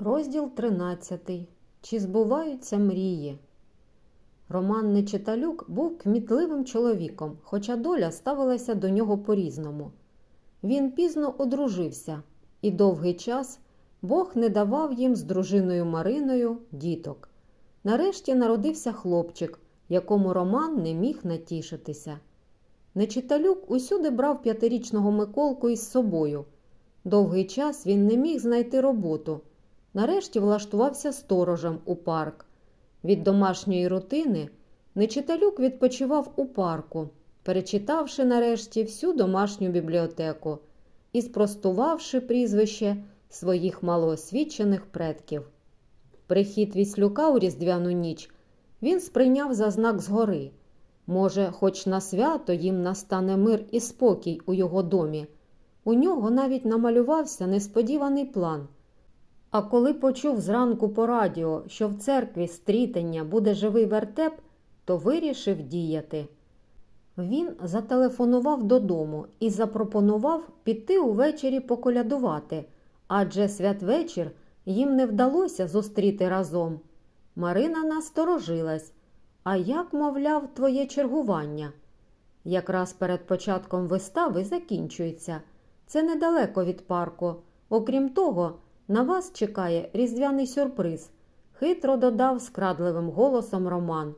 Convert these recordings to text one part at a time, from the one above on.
Розділ 13. Чи збуваються мрії? Роман Нечиталюк був кмітливим чоловіком, хоча доля ставилася до нього по-різному. Він пізно одружився, і довгий час Бог не давав їм з дружиною Мариною діток. Нарешті народився хлопчик, якому Роман не міг натішитися. Нечиталюк усюди брав п'ятирічного Миколку із собою. Довгий час він не міг знайти роботу. Нарешті влаштувався сторожем у парк. Від домашньої рутини Нечиталюк відпочивав у парку, перечитавши нарешті всю домашню бібліотеку і спростувавши прізвище своїх малоосвічених предків. Прихід Віслюка у різдвяну ніч він сприйняв за знак згори. Може, хоч на свято їм настане мир і спокій у його домі. У нього навіть намалювався несподіваний план. А коли почув зранку по радіо, що в церкві стрітення буде живий вертеп, то вирішив діяти. Він зателефонував додому і запропонував піти увечері поколядувати, адже святвечір їм не вдалося зустріти разом. Марина насторожилась. А як, мовляв, твоє чергування? Якраз перед початком вистави закінчується. Це недалеко від парку. Окрім того, на вас чекає різдвяний сюрприз, хитро додав скрадливим голосом Роман,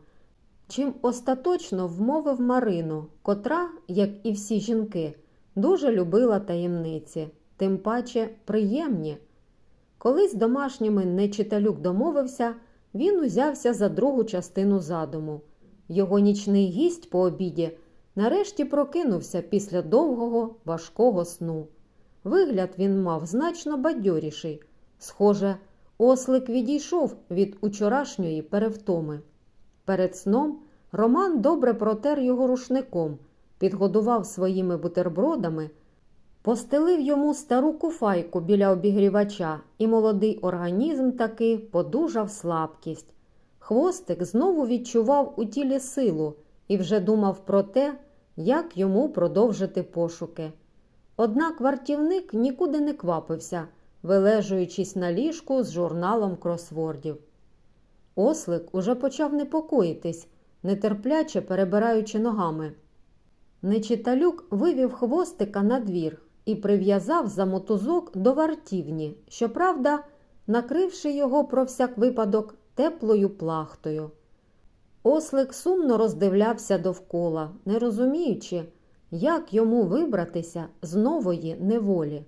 чим остаточно вмовив Марину, котра, як і всі жінки, дуже любила таємниці, тим паче приємні. Коли з домашніми нечиталюк домовився, він узявся за другу частину задуму. Його нічний гість по обіді нарешті прокинувся після довгого важкого сну. Вигляд він мав значно бадьоріший. Схоже, ослик відійшов від учорашньої перевтоми. Перед сном Роман добре протер його рушником, підгодував своїми бутербродами, постелив йому стару куфайку біля обігрівача, і молодий організм таки подужав слабкість. Хвостик знову відчував у тілі силу і вже думав про те, як йому продовжити пошуки. Однак вартівник нікуди не квапився, вилежуючись на ліжку з журналом кросвордів. Ослик уже почав непокоїтись, нетерпляче перебираючи ногами. Нечиталюк вивів хвостика на двір і прив'язав за мотузок до вартівні, щоправда, накривши його про всяк випадок теплою плахтою. Ослик сумно роздивлявся довкола, не розуміючи, як йому вибратися з нової неволі.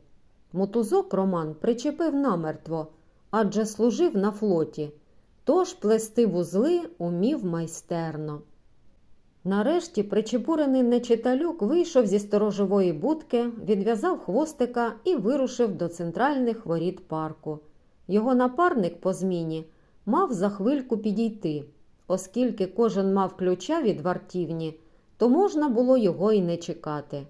Мотузок Роман причепив намертво, адже служив на флоті, тож плести вузли умів майстерно. Нарешті причепурений нечиталюк вийшов зі сторожової будки, відв'язав хвостика і вирушив до центральних воріт парку. Його напарник по зміні мав за хвильку підійти, оскільки кожен мав ключа від вартівні, то можна було його й не чекати.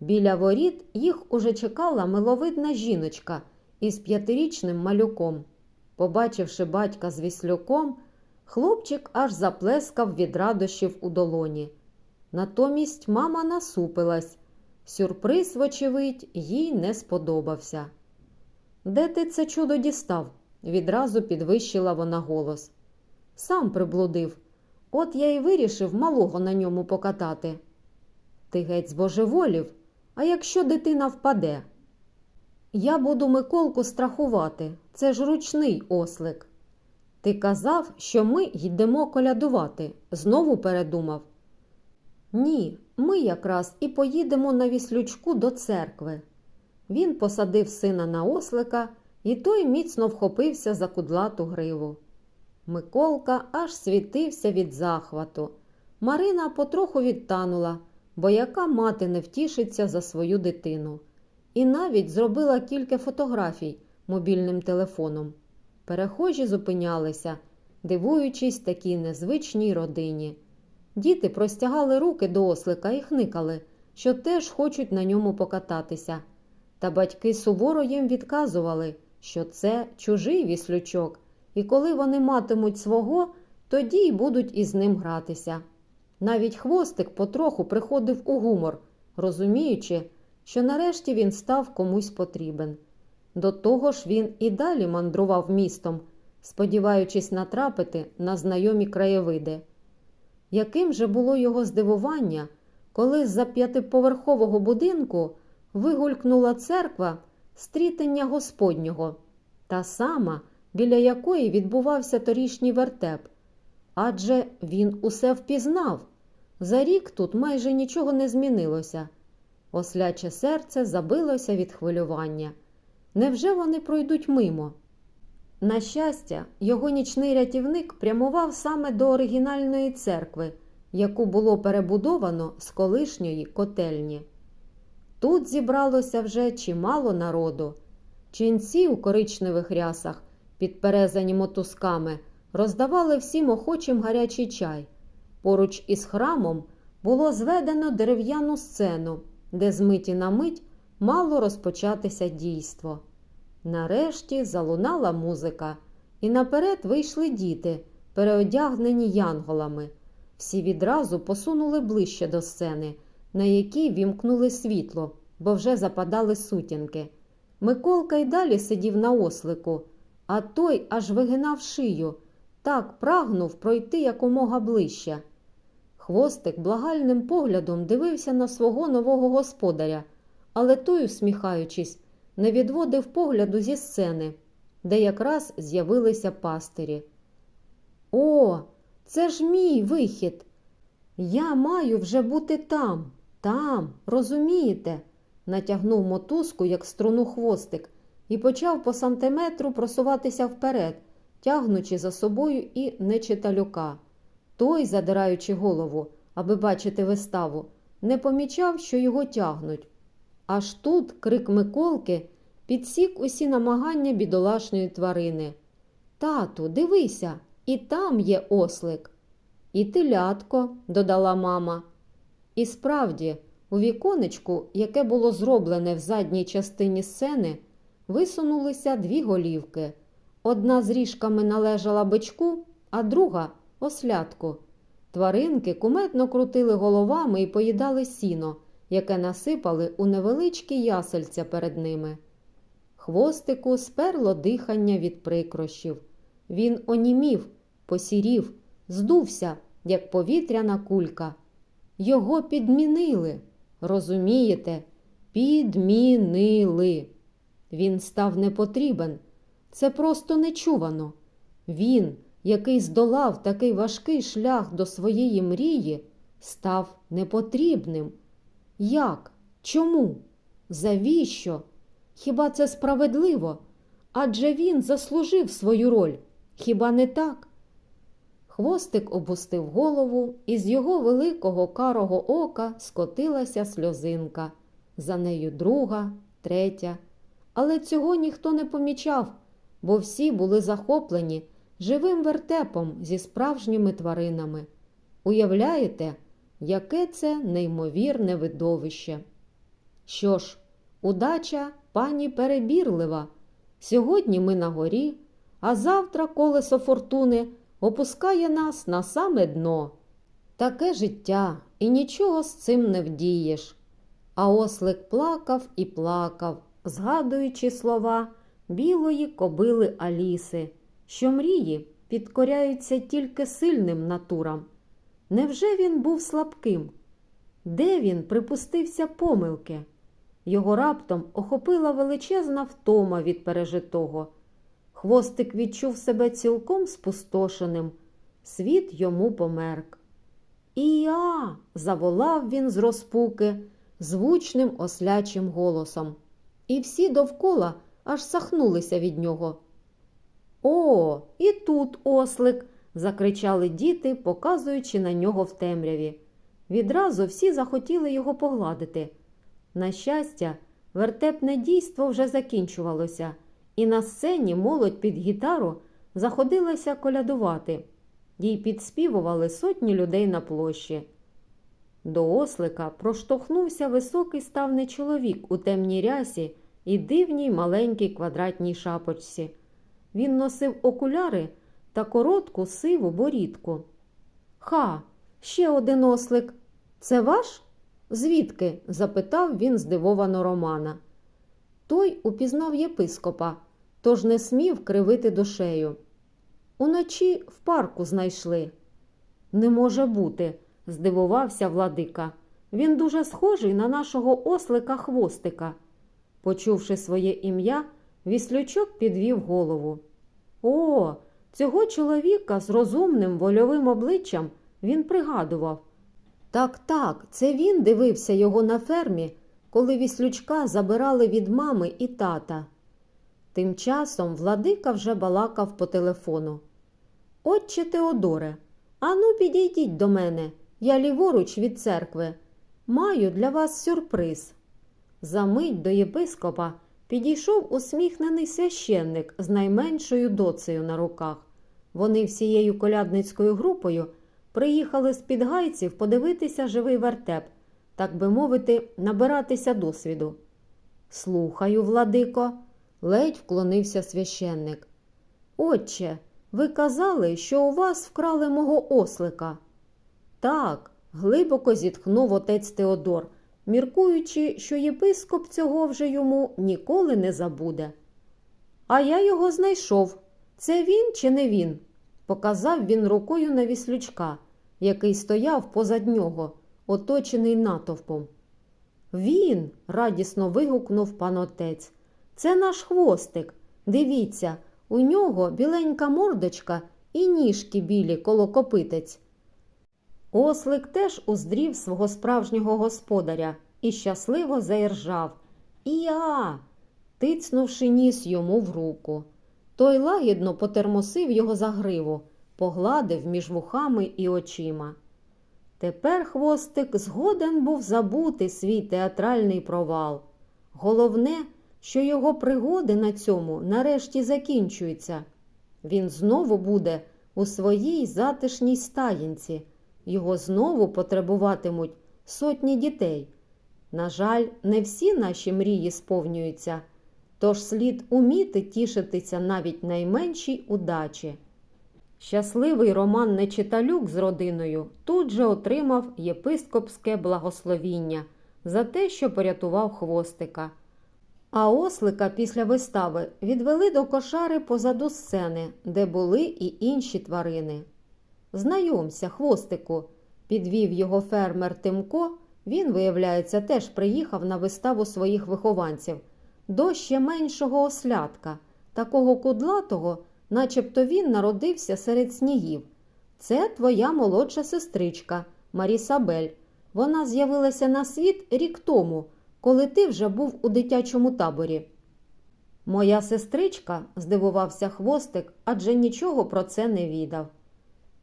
Біля воріт їх уже чекала миловидна жіночка із п'ятирічним малюком. Побачивши батька з віслюком, хлопчик аж заплескав від радощів у долоні. Натомість мама насупилась. Сюрприз, вочевидь, їй не сподобався. Де ти це чудо дістав? відразу підвищила вона голос. Сам приблудив. От я й вирішив малого на ньому покатати. Ти геть збожеволів, а якщо дитина впаде? Я буду Миколку страхувати, це ж ручний ослик. Ти казав, що ми йдемо колядувати, знову передумав. Ні, ми якраз і поїдемо на віслючку до церкви. Він посадив сина на ослика, і той міцно вхопився за кудлату гриву. Миколка аж світився від захвату. Марина потроху відтанула, бо яка мати не втішиться за свою дитину. І навіть зробила кілька фотографій мобільним телефоном. Перехожі зупинялися, дивуючись такій незвичній родині. Діти простягали руки до ослика і хникали, що теж хочуть на ньому покататися. Та батьки суворо їм відказували, що це чужий віслючок, і коли вони матимуть свого, тоді й будуть із ним гратися. Навіть хвостик потроху приходив у гумор, розуміючи, що нарешті він став комусь потрібен. До того ж він і далі мандрував містом, сподіваючись натрапити на знайомі краєвиди. Яким же було його здивування, коли з-за п'ятиповерхового будинку вигулькнула церква стрітення Господнього, та сама, біля якої відбувався торішній вертеп. Адже він усе впізнав. За рік тут майже нічого не змінилося. Осляче серце забилося від хвилювання. Невже вони пройдуть мимо? На щастя, його нічний рятівник прямував саме до оригінальної церкви, яку було перебудовано з колишньої котельні. Тут зібралося вже чимало народу. Ченці у коричневих рясах, підперезані мотузками, роздавали всім охочим гарячий чай. Поруч із храмом було зведено дерев'яну сцену, де з миті на мить мало розпочатися дійство. Нарешті залунала музика, і наперед вийшли діти, переодягнені янголами. Всі відразу посунули ближче до сцени, на якій вімкнули світло, бо вже западали сутінки. Миколка й далі сидів на ослику, а той аж вигинав шию, так прагнув пройти якомога ближче. Хвостик благальним поглядом дивився на свого нового господаря, але той, усміхаючись, не відводив погляду зі сцени, де якраз з'явилися пастирі. О, це ж мій вихід. Я маю вже бути там, там, розумієте? натягнув мотузку, як струну хвостик, і почав по сантиметру просуватися вперед, тягнучи за собою і нечиталюка. Той, задираючи голову, аби бачити виставу, не помічав, що його тягнуть. Аж тут крик Миколки підсік усі намагання бідолашної тварини. Тату, дивися, і там є ослик. І телятко, додала мама. І справді, у віконечку, яке було зроблене в задній частині сцени, висунулися дві голівки. Одна з ріжками належала бичку, а друга ослядку. Тваринки куметно крутили головами і поїдали сіно, яке насипали у невеличкі ясельця перед ними. Хвостику сперло дихання від прикрощів. Він онімів, посірів, здувся, як повітряна кулька. Його підмінили. Розумієте, підмінили. Він став непотрібен. Це просто нечувано. Він, який здолав такий важкий шлях до своєї мрії, став непотрібним. Як? Чому? Завіщо? Хіба це справедливо? Адже він заслужив свою роль. Хіба не так? Хвостик опустив голову, і з його великого карого ока скотилася сльозинка. За нею друга, третя. Але цього ніхто не помічав, бо всі були захоплені живим вертепом зі справжніми тваринами. Уявляєте, яке це неймовірне видовище? Що ж, удача пані перебірлива. Сьогодні ми на горі, а завтра колесо фортуни опускає нас на саме дно. Таке життя, і нічого з цим не вдієш. А ослик плакав і плакав, згадуючи слова білої кобили Аліси, що мрії підкоряються тільки сильним натурам. Невже він був слабким? Де він припустився помилки? Його раптом охопила величезна втома від пережитого. Хвостик відчув себе цілком спустошеним. Світ йому померк. Іа. заволав він з розпуки звучним ослячим голосом. І всі довкола аж сахнулися від нього. О, і тут ослик. закричали діти, показуючи на нього в темряві. Відразу всі захотіли його погладити. На щастя, вертепне дійство вже закінчувалося, і на сцені молодь під гітару заходилася колядувати. Їй підспівували сотні людей на площі. До ослика проштовхнувся високий ставний чоловік у темній рясі і дивній маленькій квадратній шапочці. Він носив окуляри та коротку сиву борідку. Ха, ще один ослик. Це ваш? Звідки? запитав він здивовано Романа. Той упізнав єпископа, тож не смів кривити душею. Уночі в парку знайшли. Не може бути, здивувався владика. Він дуже схожий на нашого ослика хвостика. Почувши своє ім'я, віслючок підвів голову. О, цього чоловіка з розумним вольовим обличчям він пригадував. Так, так, це він дивився його на фермі, коли віслючка забирали від мами і тата. Тим часом владика вже балакав по телефону. Отче Теодоре, ану підійдіть до мене, я ліворуч від церкви. Маю для вас сюрприз. За мить до єпископа підійшов усміхнений священник з найменшою доцею на руках. Вони всією колядницькою групою приїхали з підгайців подивитися живий вертеп, так би мовити, набиратися досвіду. Слухаю, владико, ледь вклонився священник. Отче, ви казали, що у вас вкрали мого ослика. Так, глибоко зітхнув отець Теодор, міркуючи, що єпископ цього вже йому ніколи не забуде. А я його знайшов. Це він чи не він? показав він рукою на віслючка, який стояв позад нього, оточений натовпом. Він, радісно вигукнув пан отець. Це наш хвостик. Дивіться, у нього біленька мордочка і ніжки білі коло копитець. Ослик теж уздрів свого справжнього господаря і щасливо заіржав. Іа, тицнувши ніс йому в руку. Той лагідно потермосив його за гриву, погладив між вухами і очима. Тепер хвостик згоден був забути свій театральний провал. Головне, що його пригоди на цьому нарешті закінчуються. Він знову буде у своїй затишній стаєнці. Його знову потребуватимуть сотні дітей. На жаль, не всі наші мрії сповнюються, тож слід уміти тішитися навіть найменшій удачі. Щасливий Роман Нечиталюк з родиною тут же отримав єпископське благословіння за те, що порятував хвостика. А ослика після вистави відвели до кошари позаду сцени, де були і інші тварини. Знайомся, хвостику, підвів його фермер Тимко. Він, виявляється, теж приїхав на виставу своїх вихованців до ще меншого ослятка, такого кудлатого, начебто він народився серед снігів. Це твоя молодша сестричка Марісабель. Вона з'явилася на світ рік тому, коли ти вже був у дитячому таборі. Моя сестричка, здивувався хвостик, адже нічого про це не відав.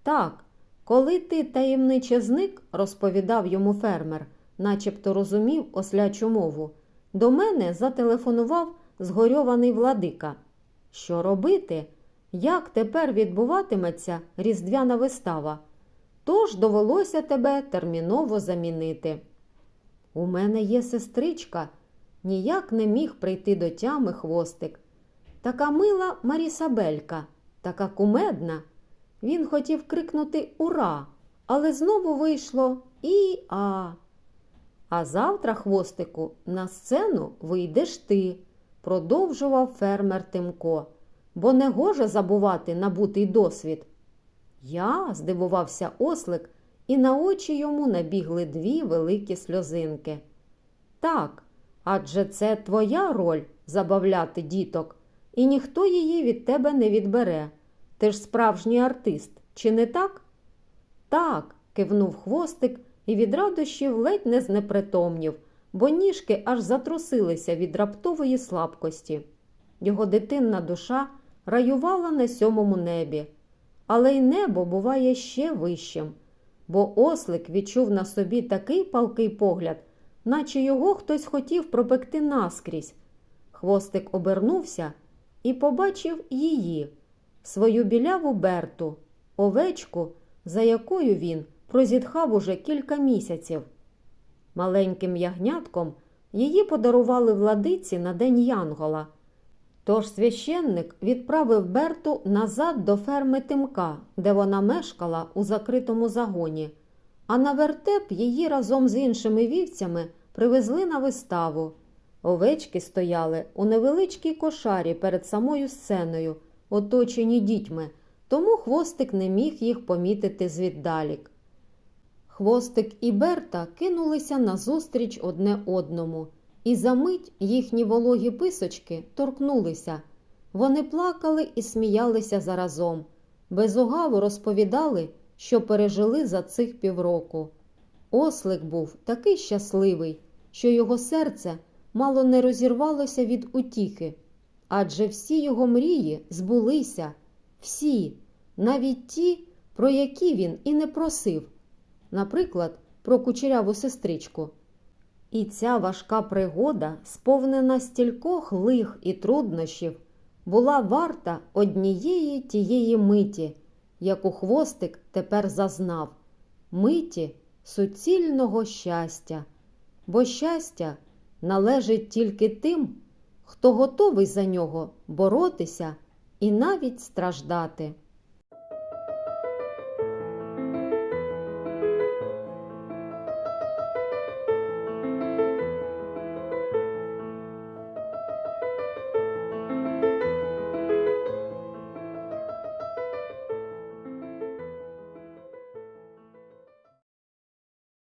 Так, коли ти таємниче зник, розповідав йому фермер, начебто розумів ослячу мову, до мене зателефонував згорьований владика. Що робити? Як тепер відбуватиметься різдвяна вистава? Тож довелося тебе терміново замінити. У мене є сестричка, ніяк не міг прийти до тями хвостик. Така мила Марісабелька, така кумедна. Він хотів крикнути Ура! Але знову вийшло І-а. А завтра, хвостику, на сцену вийдеш ти, продовжував фермер Тимко, бо не гоже забувати набутий досвід. Я, здивувався ослик, і на очі йому набігли дві великі сльозинки. Так, адже це твоя роль забавляти діток, і ніхто її від тебе не відбере. Ти ж справжній артист, чи не так? Так, кивнув хвостик і від радощів ледь не знепритомнів, бо ніжки аж затрусилися від раптової слабкості. Його дитинна душа раювала на сьомому небі, але й небо буває ще вищим, бо ослик відчув на собі такий палкий погляд, наче його хтось хотів пропекти наскрізь. Хвостик обернувся і побачив її свою біляву Берту, овечку, за якою він прозітхав уже кілька місяців. Маленьким ягнятком її подарували владиці на день Янгола. Тож священник відправив Берту назад до ферми Тимка, де вона мешкала у закритому загоні, а на вертеп її разом з іншими вівцями привезли на виставу. Овечки стояли у невеличкій кошарі перед самою сценою, оточені дітьми, тому хвостик не міг їх помітити звіддалік. Хвостик і Берта кинулися назустріч одне одному, і за мить їхні вологі писочки торкнулися. Вони плакали і сміялися заразом. Без угаву розповідали, що пережили за цих півроку. Ослик був такий щасливий, що його серце мало не розірвалося від утіхи, адже всі його мрії збулися, всі, навіть ті, про які він і не просив, наприклад, про кучеряву сестричку. І ця важка пригода, сповнена стількох лих і труднощів, була варта однієї тієї миті, яку хвостик тепер зазнав, миті суцільного щастя, бо щастя належить тільки тим, хто готовий за нього боротися і навіть страждати.